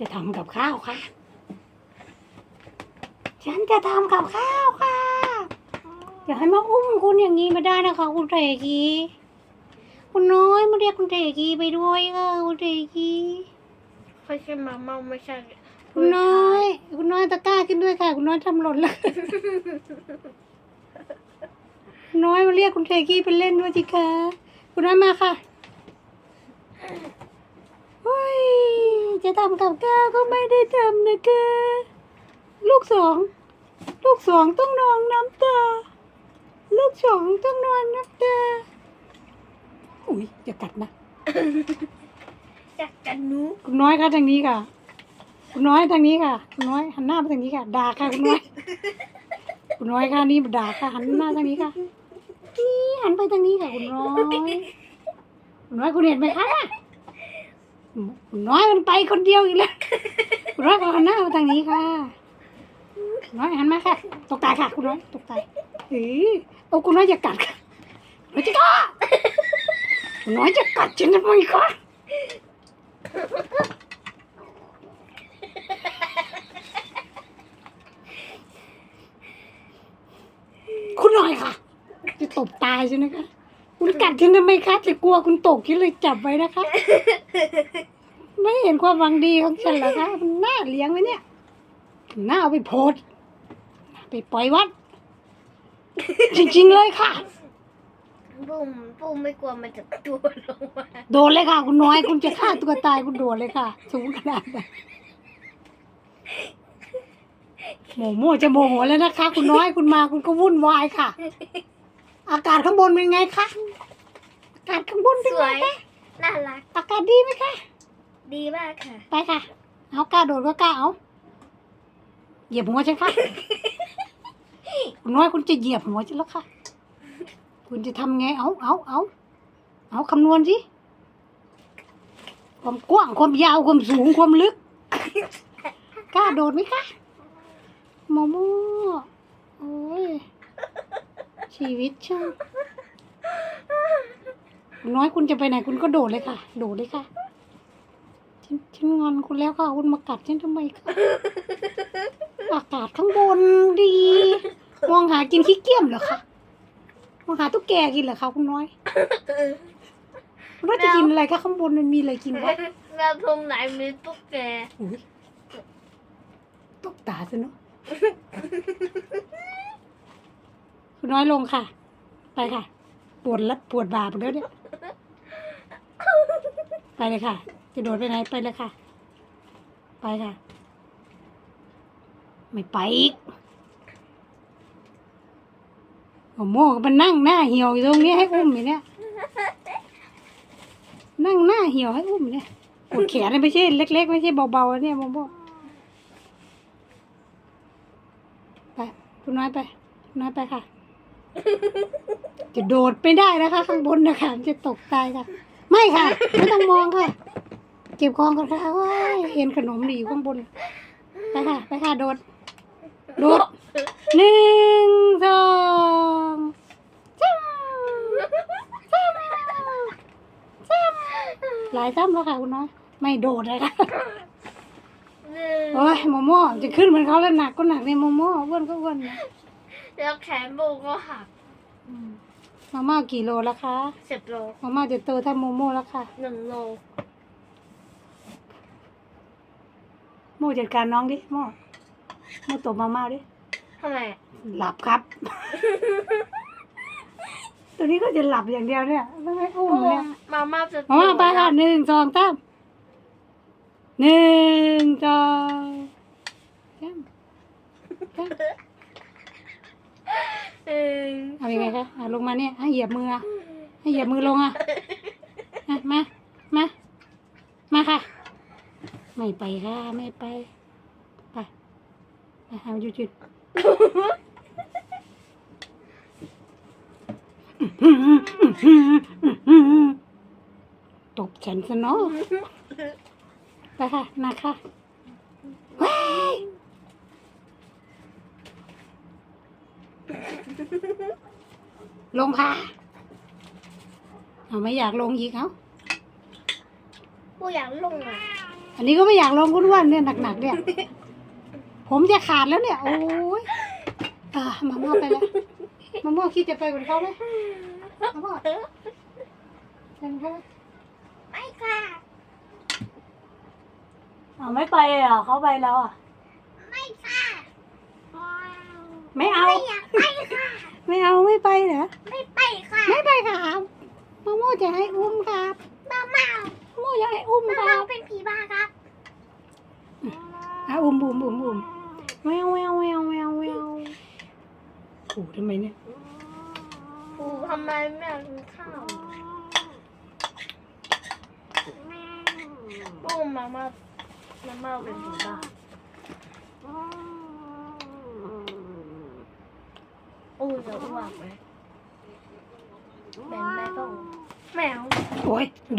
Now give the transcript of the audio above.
จะทำกับข้าวค่ะ ฉันจะทำกับข้าวค่ะ อย่าให้มาอุ้มคุณอย่างนี้ไม่ได้นะคะ คุณเตกีคุณน้อยมาเรียกคุณเตกีไปด้วยเออคุณเตกีไม่ใช่มาเมาไม่ใช่คุณน้อย คุณน้อยตะกร้าขึ้นด้วยค่ะ คุณน้อยทำหล่นแล้วคุณน้อยมาเรียกคุณเทกี้ไปเล่นด้วยสิคะ คุณน้อยมาค่ะ เฮ้ย จะทำกับข้าวก็ไม่ได้ทำนะคะลูกสอง ลูกสองต้องนอนน้ำตา ลูกสองต้องนอนน้ำตา อุ้ยอย่ากัดนะอยากกันหนูคุณน้อยค่ะทางนี้ค่ะ คุณน้อยทางนี้ค่ะ คุณน้อยหันหน้าไปทางนี้ค่ะ ด่าค่ะคุณน้อย คุณน้อยค่ะนี่ด่าค่ะหันหน้าทางนี้ค่ะนี่หันไปทางนี้ค่ะ คุณน้อย คุณน้อยคุณเห็นไหมคะ น้อยมันไปคนเดียวอีกแล้วคุณน้อยก็หันหน้ามาทางนี้ค่ะคุณน้อยหันมาค่ะ ตกตายค่ะ คุณน้อยตกตายเอ้ยเอาคุณน้อยจะกัดค่ะคุณน้อยจะกัดคุณน้อยจะกัดฉันทำไมคะคุณหน่อยค่ะ จะตบตายใช่ไหมคะ คุณกัดฉันทำไมคะจะกลัวคุณตกฉันเลยจับไว้นะคะ ไม่เห็นความหวังดีของฉันเหรอคะมันน่าเลี้ยงไหมเนี่ยน่าเอาไปโพสต์ไปปล่อยวัด จริงๆเลยค่ะปุ้มปุ้มไม่กลัวมันจะตัวลงมาโดนเลยค่ะ คุณน้อย คุณจะฆ่าตัวตายคุณโดนเลยค่ะ สูงขนาดนั้นโมโมจะโมโหแล้วนะคะ คุณน้อยคุณมาคุณก็วุ่นวายค่ะ อากาศข้างบนเป็นไงคะอากาศข้างบนสเป็นวไงยคะน่ารัก อากาศดีไหมคะดีมากค่ะ ไปค่ะ เอากล้าโดดก็กล้าเอาเหยียบหัวฉันค่ะ คุณน้อยคุณจะเหยียบหัวฉันแล้วค่ะ คุณจะทำไงเอาเอาเอาเอาคำนวณสิความกว้างความยาวความสูงความลึก กล้าโดดไหมคะโมโมโอ้ย ชีวิตช่างคุณน้อยคุณจะไปไหนคุณก็โดดเลยค่ะ โดดเลยค่ะ ฉันฉันงอนคุณแล้วค่ะ คุณมากัดฉันทำไมคะอากาศข้างบนดี มองหากินขี้เกียจเหรอคะ มองหาตุ๊กแกกินเหรอคะคุณน้อยคุณว่าจะกินอะไรคะข้างบนมันมีอะไรกินคะแมวตรงไหนมีตุ๊กแกอุ๊ยตกตาซะเนอะ คุณน้อยลงค่ะ ไปค่ะ ปวดละปวดบ่าไปแล้วเนี่ยไปเลยค่ะ จะโดดไปไหนไปเลยค่ะ ไปค่ะ ไม่ไปอีกโอ้โมก็มันนั่งหน้าเหี่ยวอยู่ตรงนี้ให้อุ้มอยู่เนี่ยนั่งหน้าเหี่ยวให้อุ้มเนี่ยปวดแขนไม่ใช่เล็ก ๆ ไม่ใช่เบาๆเนี่ยโมโมไปคุณน้อยไปน้อยไปค่ะ จะโดดไม่ได้นะคะ ข้างบนนะคะจะตกตายค่ะ ไม่ค่ะ ไม่ต้องมองค่ะ เก็บของก่อนค่ะว้ายเห็นขนมดีอยู่ข้างบน ไปค่ะ ไปค่ะ โดด โดดหนึ่งสองสามสามสามหลายซ้ำแล้วค่ะคุณน้อย ไม่โดดเลยค่ะโอ้ยโมโม่จะขึ้นเหมือนเขาแล้วหนักก็หนักในโมโม่อ้วนก็อ้วนนะ แล้วแขนโบก็หักอืมมาม่ากี่โลแล้วคะสิบโลมาม่าจะโตเท่าโมโม่แล้วค่ะ หนึ่งโลโมจัดการน้องดิโมโมตบมาม่าดิทำไมหลับครับ ตัวนี้ก็จะหลับอย่างเดียวเนี่ยไม่ให้อุ้มเนี่ยมาม่าจะมาม่าไปค่ะหนึ่งสองสามหนึ่งสองสามสาม เออ เอายังไงคะอะลงมาเนี่ยให้เหยียบมืออะให้เหยียบมือลงอะอะมา มา มาค่ะ ไม่ไปค่ะ ไม่ไป ไป ไปหาหยุดหยุดตบฉันซะเนาะไปค่ะมาค่ะว้าย ลงค่ะเอาไม่อยากลงอีกเอากูอยากลงอะออันนี้ก็ไม่อยากลงคุณอ้วนเนี่ยหนักๆเนี่ย ผมจะขาดแล้วเนี่ย โอ้ยอ่ามาม่าไปแล้วมาม่าคิดจะไปเหมือนเขาไหมมาม่าเป็นเขาไหมไม่ค่ะอ่าไม่ไปอะเขาไปแล้วอะ ไม่ค่ะ ไม่เอา ไม่อยากไปค่ะ ไม่เอาไม่ไปเหรอ ไม่ไปค่ะ ไม่ไปครับมาม่าจะให้อุ้มครับมาเมามาม่าจะให้อุ้มมาคเมารับเป็นผีบ้าครับอะอุ้มอุ้มอุ้มอุ้มแววแววแววแววแววโอ้ทำไมเนี่ย ปูทำไมไม่อยากกินข้าวปูมาเมามาเมาเป็นผีบ้า ปูจะอ้วกไหมเป็นแม่ต้องแมว โอ้ยดู